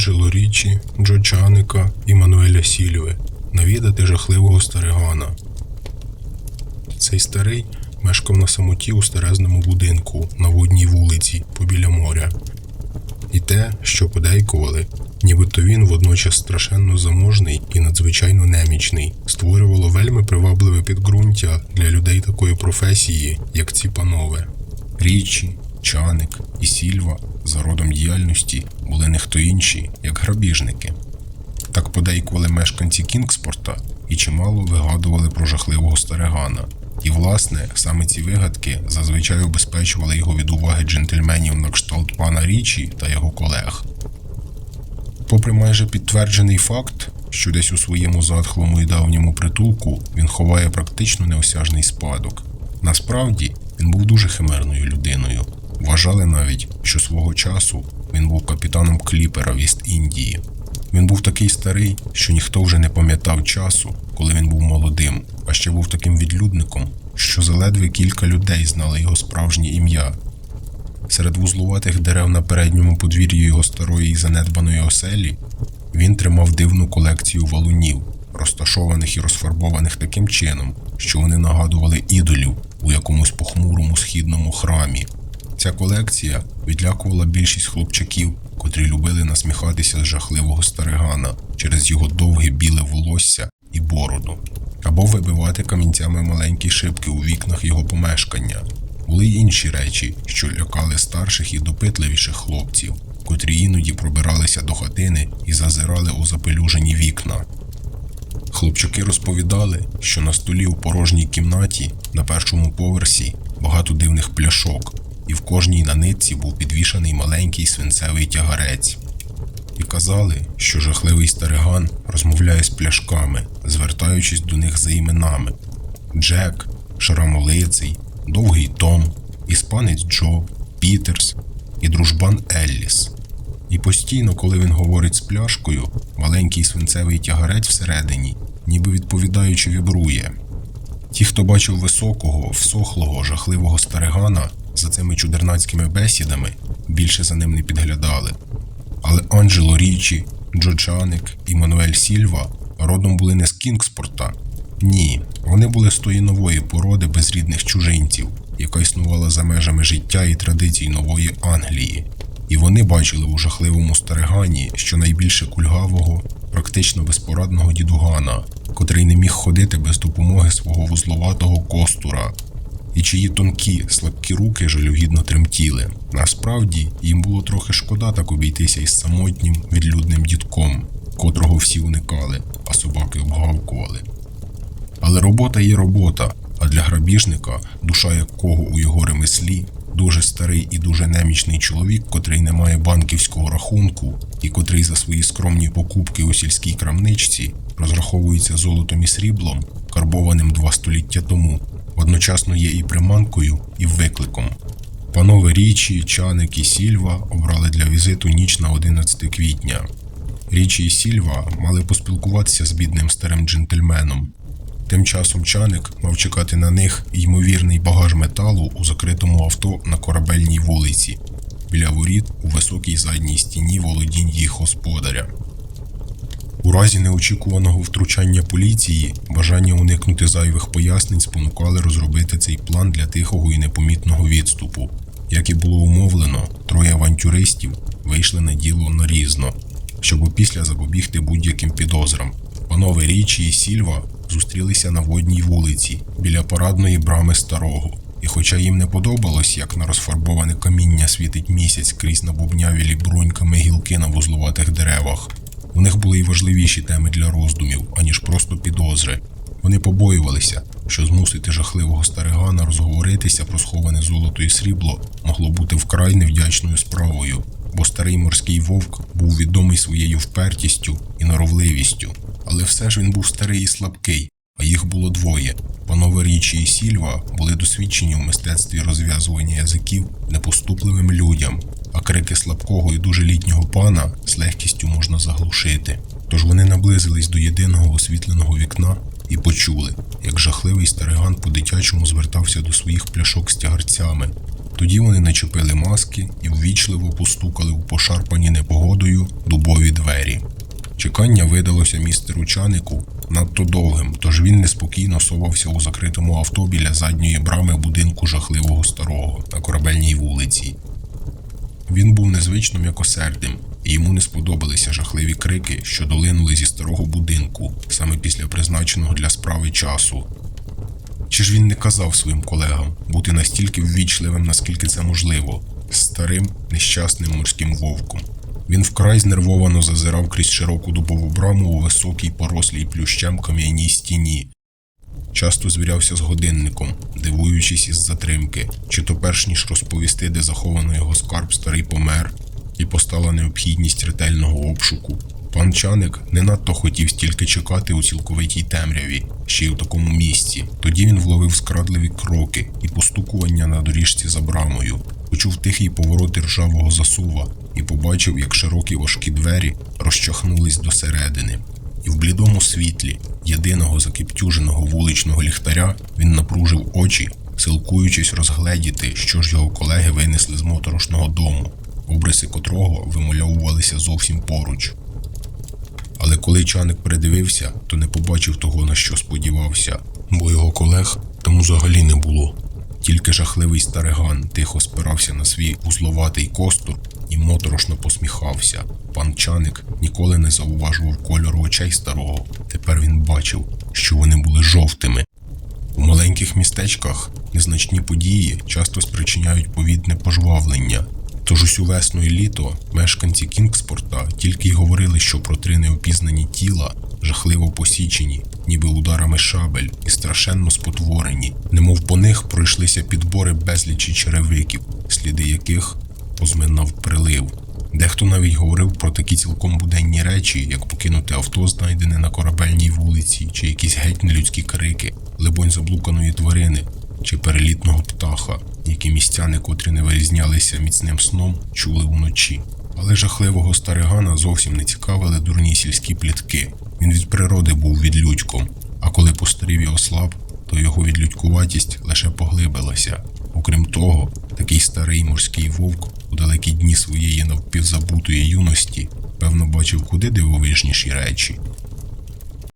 Анджело Річі, Джо Чаника і Мануеля Сільви навідати жахливого старигана. Цей старий мешкав на самоті у старезному будинку на водній вулиці побіля моря. І те, що подейкували, нібито він водночас страшенно заможний і надзвичайно немічний, створювало вельми привабливе підґрунтя для людей такої професії, як ці панове. Річі, Чаник і Сільва за родом діяльності були не хто інші, як грабіжники. Так подейкували мешканці Кінгспорта і чимало вигадували про жахливого старигана. І, власне, саме ці вигадки зазвичай обезпечували його від уваги джентльменів на кшталт пана Річі та його колег. Попри майже підтверджений факт, що десь у своєму затхлому і давньому притулку він ховає практично неосяжний спадок. Насправді він був дуже химерною людиною. Вважали навіть, що свого часу він був капітаном кліпера в Іст-Індії. Він був такий старий, що ніхто вже не пам'ятав часу, коли він був молодим, а ще був таким відлюдником, що заледве кілька людей знали його справжнє ім'я. Серед вузлуватих дерев на передньому подвір'ї його старої і занедбаної оселі він тримав дивну колекцію валунів, розташованих і розфарбованих таким чином, що вони нагадували ідолів у якомусь похмурому східному храмі. Ця колекція відлякувала більшість хлопчаків, котрі любили насміхатися з жахливого старигана через його довге біле волосся і бороду, або вибивати камінцями маленькі шибки у вікнах його помешкання. Були й інші речі, що лякали старших і допитливіших хлопців, котрі іноді пробиралися до хатини і зазирали у запелюжені вікна. Хлопчаки розповідали, що на столі у порожній кімнаті на першому поверсі багато дивних пляшок, і в кожній на нитці був підвішаний маленький свинцевий тягарець. І казали, що жахливий стариган розмовляє з пляшками, звертаючись до них за іменами: Джек, Шарамолиций, Довгий Том, Іспанець Джо, Пітерс і дружбан Елліс. І постійно, коли він говорить з пляшкою, маленький свинцевий тягарець всередині, ніби відповідаючи, вібрує. Ті, хто бачив високого, всохлого, жахливого старигана за цими чудернацькими бесідами, більше за ним не підглядали. Але Анджело Річі, Джо Чаник і Мануель Сільва родом були не з Кінгспорта. Ні, вони були з тої нової породи безрідних чужинців, яка існувала за межами життя і традицій нової Англії. І вони бачили у жахливому старигані щонайбільше кульгавого, практично безпорадного дідугана, котрий не міг ходити без допомоги свого вузловатого костура, і чиї тонкі, слабкі руки жалюгідно тремтіли. Насправді їм було трохи шкода так обійтися із самотнім відлюдним дідком, котрого всі уникали, а собаки обгавкували. Але робота є робота, а для грабіжника, душа якого у його ремеслі, дуже старий і дуже немічний чоловік, котрий не має банківського рахунку і котрий за свої скромні покупки у сільській крамничці розраховується золотом і сріблом, карбованим два століття тому, одночасно є і приманкою, і викликом. Панове Річі, Чаник і Сільва обрали для візиту ніч на 11 квітня. Річі і Сільва мали поспілкуватися з бідним старим джентльменом. Тим часом чаник мав чекати на них ймовірний багаж металу у закритому авто на корабельній вулиці, біля воріт у високій задній стіні володінь їх господаря. У разі неочікуваного втручання поліції бажання уникнути зайвих пояснень спонукали розробити цей план для тихого і непомітного відступу. Як і було умовлено, троє авантюристів вийшли на діло нарізно, щоб опісля запобігти будь-яким підозрам. Панове Річі і Сільва зустрілися на водній вулиці біля парадної брами старого. І хоча їм не подобалось, як на розфарбоване каміння світить місяць крізь набубнявілі бруньками гілки на вузлуватих деревах, у них були й важливіші теми для роздумів, аніж просто підозри. Вони побоювалися, що змусити жахливого старигана розговоритися про сховане золото і срібло могло бути вкрай невдячною справою, бо старий морський вовк був відомий своєю впертістю і норовливістю. Але все ж він був старий і слабкий, а їх було двоє. Панове Річі і Сільва були досвідчені у мистецтві розв'язування язиків непоступливим людям, а крики слабкого і дуже літнього пана з легкістю можна заглушити. Тож вони наблизились до єдиного освітленого вікна і почули, як жахливий стариган по-дитячому звертався до своїх пляшок з тягарцями, Тоді вони начепили маски і ввічливо постукали у пошарпані непогодою дубові двері. Чекання видалося містеру Чанику надто довгим, тож він неспокійно совався у закритому авто біля задньої брами будинку жахливого старого на корабельній вулиці. Він був незвично м'якосердим, і йому не сподобалися жахливі крики, що долинули зі старого будинку саме після призначеного для справи часу. Чи ж він не казав своїм колегам бути настільки ввічливим, наскільки це можливо, старим нещасним морським вовком? Він вкрай знервовано зазирав крізь широку дубову браму у високій порослій плющем кам'яній стіні. Часто звірявся з годинником, дивуючись із затримки, чи то перш ніж розповісти, де заховано його скарб, старий помер, і постала необхідність ретельного обшуку. Пан Чаник не надто хотів стільки чекати у цілковитій темряві, ще й у такому місці. Тоді він вловив скрадливі кроки і постукування на доріжці за брамою, почув тихий поворот ржавого засува і побачив, як широкі важкі двері розчахнулись досередини. І в блідому світлі єдиного закиптюженого вуличного ліхтаря він напружив очі, силкуючись розгледіти, що ж його колеги винесли з моторошного дому, обриси котрого вимальовувалися зовсім поруч. Але коли чаник придивився, то не побачив того, на що сподівався, бо його колег там взагалі не було. Тільки жахливий стариган тихо спирався на свій узловатий костур і моторошно посміхався. Пан чаник ніколи не зауважував кольору очей старого. Тепер він бачив, що вони були жовтими. У маленьких містечках незначні події часто спричиняють повітне пожвавлення. Тож усю весну і літо мешканці Кінгспорта тільки й говорили, що про три неопізнані тіла, жахливо посічені, ніби ударами шабель, і страшенно спотворені, немов по них пройшлися підбори безлічі черевиків, сліди яких позминав прилив. Дехто навіть говорив про такі цілком буденні речі, як покинути авто, знайдене на корабельній вулиці, чи якісь геть нелюдські крики, либонь заблуканої тварини, чи перелітного птаха, які містяни, котрі не вирізнялися міцним сном, чули вночі. Але жахливого старигана зовсім не цікавили дурні сільські плітки. Він від природи був відлюдьком, а коли постарів і ослаб, то його відлюдькуватість лише поглибилася. Окрім того, такий старий морський вовк у далекі дні своєї навпівзабутої юності певно бачив куди дивовижніші речі.